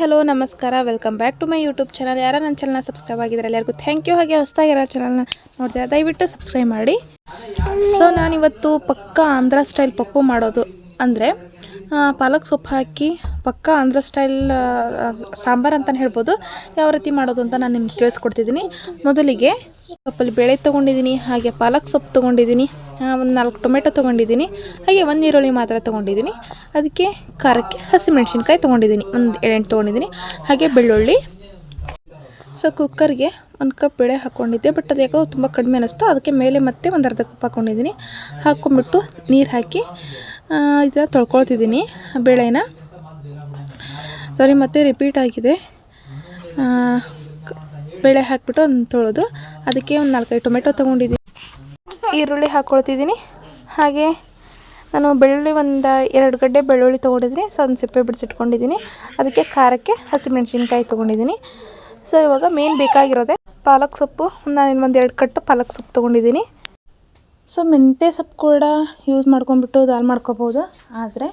Hello, ನಮಸ್ಕಾರ. Welcome back to my YouTube channel ಯಾರು ನನ್ನ ಚಾನಲ್ನ ಸಬ್ಸ್ಕ್ರೈಬ್ ಆಗಿದ್ದಾರೆ ಎಲ್ಲರಿಗೂ ಥ್ಯಾಂಕ್ ಯು ಹಾಗೆ ಹೊಸದಾಗಿರೋ ಚಾನಲ್ನ ನೋಡ್ತೀರಾ ದಯವಿಟ್ಟು ಸಬ್ಸ್ಕ್ರೈಬ್ ಮಾಡಿ. ಸೊ ನಾನಿವತ್ತು ಪಕ್ಕ ಆಂಧ್ರ ಸ್ಟೈಲ್ ಪಪ್ಪು ಮಾಡೋದು. ಅಂದರೆ ಪಾಲಕ್ ಸೊಪ್ಪು ಹಾಕಿ ಪಕ್ಕ ಆಂಧ್ರ ಸ್ಟೈಲ್ ಸಾಂಬಾರು ಅಂತಲೇ ಹೇಳ್ಬೋದು. ಯಾವ ರೀತಿ ಮಾಡೋದು ಅಂತ ನಾನು ನಿಮ್ಗೆ ತಿಳಿಸ್ಕೊಡ್ತಿದ್ದೀನಿ. ಮೊದಲಿಗೆ ಕಪ್ಪಲ್ಲಿ ಬೇಳೆ ತೊಗೊಂಡಿದ್ದೀನಿ, ಹಾಗೆ ಪಾಲಕ್ ಸೊಪ್ಪು ತೊಗೊಂಡಿದ್ದೀನಿ ಒಂದು ನಾಲ್ಕು ಟೊಮೆಟೊ ತೊಗೊಂಡಿದ್ದೀನಿ, ಹಾಗೆ ಒಂದು ಈರುಳ್ಳಿ ಮಾತ್ರ ತೊಗೊಂಡಿದ್ದೀನಿ. ಅದಕ್ಕೆ ಖಾರಕ್ಕೆ ಹಸಿಮೆಣ್ಸಿನ್ಕಾಯಿ ತೊಗೊಂಡಿದ್ದೀನಿ, ಒಂದು ಏಳೆಂಟು ತೊಗೊಂಡಿದ್ದೀನಿ, ಹಾಗೆ ಬೆಳ್ಳುಳ್ಳಿ. ಸೊ ಕುಕ್ಕರ್ಗೆ ಒಂದು ಕಪ್ ಬೇಳೆ ಹಾಕ್ಕೊಂಡಿದ್ದೆ ಬಟ್ ಅದು ಯಾಕೋ ತುಂಬ ಕಡಿಮೆ ಅನ್ನಿಸ್ತು ಅದಕ್ಕೆ ಮೇಲೆ ಮತ್ತೆ ಒಂದು ಅರ್ಧ ಕಪ್ ಹಾಕ್ಕೊಂಡಿದ್ದೀನಿ ಹಾಕ್ಕೊಂಬಿಟ್ಟು ನೀರು ಹಾಕಿ ಇದನ್ನು ತೊಳ್ಕೊಳ್ತಿದ್ದೀನಿ ಬೇಳೆನ. ಸಾರಿ ಮತ್ತೆ ರಿಪೀಟ್ ಆಗಿದೆ. ಬೇಳೆ ಹಾಕ್ಬಿಟ್ಟು ಒಂದು ತೊಳೆದು ಅದಕ್ಕೆ ಒಂದು ನಾಲ್ಕೈದು ಟೊಮೆಟೊ ತೊಗೊಂಡಿದ್ದೀನಿ. ಈರುಳ್ಳಿ ಹಾಕ್ಕೊಳ್ತಿದ್ದೀನಿ ಹಾಗೆ ನಾನು ಬೆಳ್ಳುಳ್ಳಿ ಒಂದು ಎರಡು ಗಡ್ಡೆ ಬೆಳ್ಳುಳ್ಳಿ ತೊಗೊಂಡಿದ್ದೀನಿ. ಸೊ, ಅದನ್ನ ಸಿಪ್ಪೆ ಬಿಡಿಸಿಟ್ಕೊಂಡಿದ್ದೀನಿ ಅದಕ್ಕೆ ಖಾರಕ್ಕೆ ಹಸಿಮೆಣಸಿನ್ಕಾಯಿ ತೊಗೊಂಡಿದ್ದೀನಿ. ಸೊ, ಇವಾಗ ಮೇನ್ ಬೇಕಾಗಿರೋದೆ ಪಾಲಕ್ ಸೊಪ್ಪು. ನಾನು ಇನ್ನೊಂದು ಎರಡು ಕಟ್ಟು ಪಾಲಕ್ ಸೊಪ್ಪು ತೊಗೊಂಡಿದ್ದೀನಿ. ಸೊ, ಮೆಂತ್ಯ ಸೊಪ್ಪು ಕೂಡ ಯೂಸ್ ಮಾಡ್ಕೊಂಡ್ಬಿಟ್ಟು ದಾಲ್ ಮಾಡ್ಕೋಬೋದು. ಆದರೆ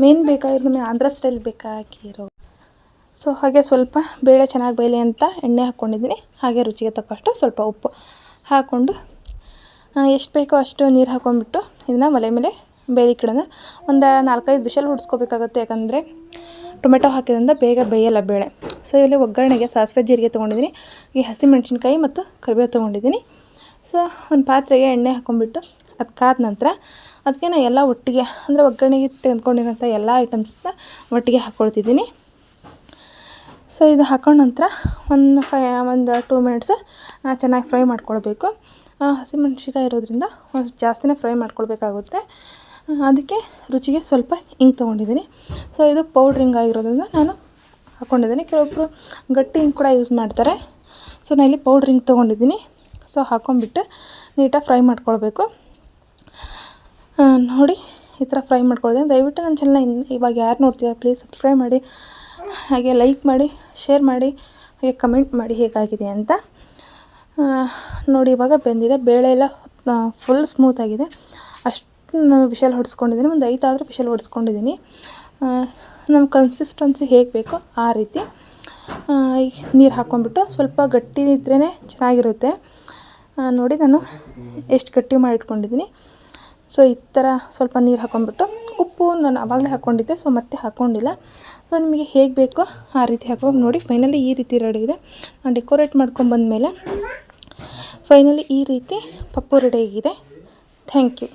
ಮೇನ್ ಬೇಕಾಗಿರೋದು ಆಂಧ್ರ ಸ್ಟೈಲ್ ಬೇಕಾಗಿರೋ ಸೊ ಹಾಗೆ ಸ್ವಲ್ಪ ಬೇಳೆ ಚೆನ್ನಾಗಿ ಬೇಯಲಿ ಅಂತ ಎಣ್ಣೆ ಹಾಕ್ಕೊಂಡಿದ್ದೀನಿ. ಹಾಗೆ ರುಚಿಗೆ ತಕ್ಕಷ್ಟು ಸ್ವಲ್ಪ ಉಪ್ಪು ಹಾಕ್ಕೊಂಡು ಎಷ್ಟು ಬೇಕೋ ಅಷ್ಟು ನೀರು ಹಾಕ್ಕೊಂಡ್ಬಿಟ್ಟು ಇದನ್ನು ಮಲೆ ಮೇಲೆ ಬೇಯಲಿಕ್ಕಿಡೋಣ ಒಂದು ನಾಲ್ಕೈದು ಬಿಷಲ್ ಹುಡ್ಸ್ಕೋಬೇಕಾಗುತ್ತೆ. ಯಾಕಂದರೆ ಟೊಮೆಟೊ ಹಾಕಿದ್ರಿಂದ ಬೇಗ ಬೇಯಲ್ಲ ಬೇಳೆ. ಸೊ ಇಲ್ಲಿ ಒಗ್ಗರಣೆಗೆ ಸಾಸಿವೆ ಜೀರಿಗೆ ತೊಗೊಂಡಿದ್ದೀನಿ. ಈ ಹಸಿಮೆಣ್ಸಿನ್ಕಾಯಿ ಮತ್ತು ಕರಿಬೇವು ತೊಗೊಂಡಿದ್ದೀನಿ. ಸೊ ಒಂದು ಪಾತ್ರೆಗೆ ಎಣ್ಣೆ ಹಾಕ್ಕೊಂಡ್ಬಿಟ್ಟು ಅದು ಕಾದ ನಂತರ ಅದಕ್ಕೆ ನಾನು ಎಲ್ಲ ಒಟ್ಟಿಗೆ, ಅಂದರೆ ಒಗ್ಗರಣೆಗೆ ತೆಗೆದುಕೊಂಡಿರೋಂಥ ಎಲ್ಲ ಐಟಮ್ಸನ್ನ ಒಟ್ಟಿಗೆ ಹಾಕ್ಕೊಳ್ತಿದ್ದೀನಿ ಸೊ ಇದು ಹಾಕೊಂಡ ನಂತರ ಒಂದು ಫೈ ಒಂದು ಟೂ ಮಿನಿಟ್ಸ್ ಚೆನ್ನಾಗಿ ಫ್ರೈ ಮಾಡ್ಕೊಳ್ಬೇಕು. ಹಸಿಮೆಣ್ಸಿಕಾಯಿ ಇರೋದ್ರಿಂದ ಒಂದು ಜಾಸ್ತಿನೇ ಫ್ರೈ ಮಾಡ್ಕೊಳ್ಬೇಕಾಗುತ್ತೆ. ಅದಕ್ಕೆ ರುಚಿಗೆ ಸ್ವಲ್ಪ ಹಿಂಗೆ ತೊಗೊಂಡಿದ್ದೀನಿ. ಸೊ ಇದು ಪೌಡ್ರಿಂಗ್ ಆಗಿರೋದ್ರಿಂದ ನಾನು ಹಾಕ್ಕೊಂಡಿದ್ದೀನಿ ಕೆಲವೊಬ್ಬರು ಗಟ್ಟಿ ಹಿಂಗೆ ಕೂಡ ಯೂಸ್ ಮಾಡ್ತಾರೆ. ಸೊ ನಾನು ಇಲ್ಲಿ ಪೌಡ್ರಿಂಗ್ ಹಿಂಗೆ ತೊಗೊಂಡಿದ್ದೀನಿ. ಸೊ ಹಾಕ್ಕೊಂಬಿಟ್ಟು ನೀಟಾಗಿ ಫ್ರೈ ಮಾಡ್ಕೊಳ್ಬೇಕು. ನೋಡಿ ಈ ಥರ ಫ್ರೈ ಮಾಡ್ಕೊಳ್ತೀನಿ ದಯವಿಟ್ಟು ನನ್ನ ಚಾನಲ್ನ ಇವಾಗ ಯಾರು ನೋಡ್ತೀರಾ ಪ್ಲೀಸ್ ಸಬ್ಸ್ಕ್ರೈಬ್ ಮಾಡಿ. ಹಾಗೆ ಲೈಕ್ ಮಾಡಿ ಶೇರ್ ಮಾಡಿ, ಹಾಗೆ ಕಮೆಂಟ್ ಮಾಡಿ ಹೇಗಾಗಿದೆ ಅಂತ. ನೋಡಿ ಇವಾಗ ಬೆಂದಿದೆ. ಬೇಳೆ ಎಲ್ಲ ಫುಲ್ ಸ್ಮೂತಾಗಿದೆ ಅಷ್ಟು ವಿಷಲ್ ಹೊಡೆಸ್ಕೊಂಡಿದ್ದೀನಿ. ಒಂದು ಐದು ಆದರೂ ವಿಷಲ್ ಹೊಡೆಸ್ಕೊಂಡಿದ್ದೀನಿ. ನಮ್ಮ ಕನ್ಸಿಸ್ಟೆನ್ಸಿ ಹೇಗೆ ಬೇಕೋ ಆ ರೀತಿ. ನೀರು ಹಾಕ್ಕೊಂಡ್ಬಿಟ್ಟು ಸ್ವಲ್ಪ ಗಟ್ಟಿ ಇದ್ರೇ ಚೆನ್ನಾಗಿರುತ್ತೆ. ನೋಡಿ ನಾನು ಎಷ್ಟು ಗಟ್ಟಿ ಮಾಡಿಟ್ಕೊಂಡಿದ್ದೀನಿ. ಸೊ ಈ ಥರ ಸ್ವಲ್ಪ ನೀರು ಹಾಕ್ಕೊಂಬಿಟ್ಟು ಉಪ್ಪು ನಾನು ಆವಾಗಲೇ ಹಾಕ್ಕೊಂಡಿದ್ದೆ ಸೊ ಮತ್ತೆ ಹಾಕ್ಕೊಂಡಿಲ್ಲ. ಸೊ ನಿಮಗೆ ಹೇಗೆ ಬೇಕೋ ಆ ರೀತಿ ಹಾಕೊಂಡು ನೋಡಿ. ಫೈನಲಿ ಈ ರೀತಿ ರೆಡಿ ಇದೆ. ನಾನು ಡೆಕೋರೇಟ್ ಮಾಡ್ಕೊಂಬಂದಮೇಲೆ ಫೈನಲಿ ಈ ರೀತಿ ಪಪ್ಪು ರೆಡಿ ಆಗಿದೆ. Thank you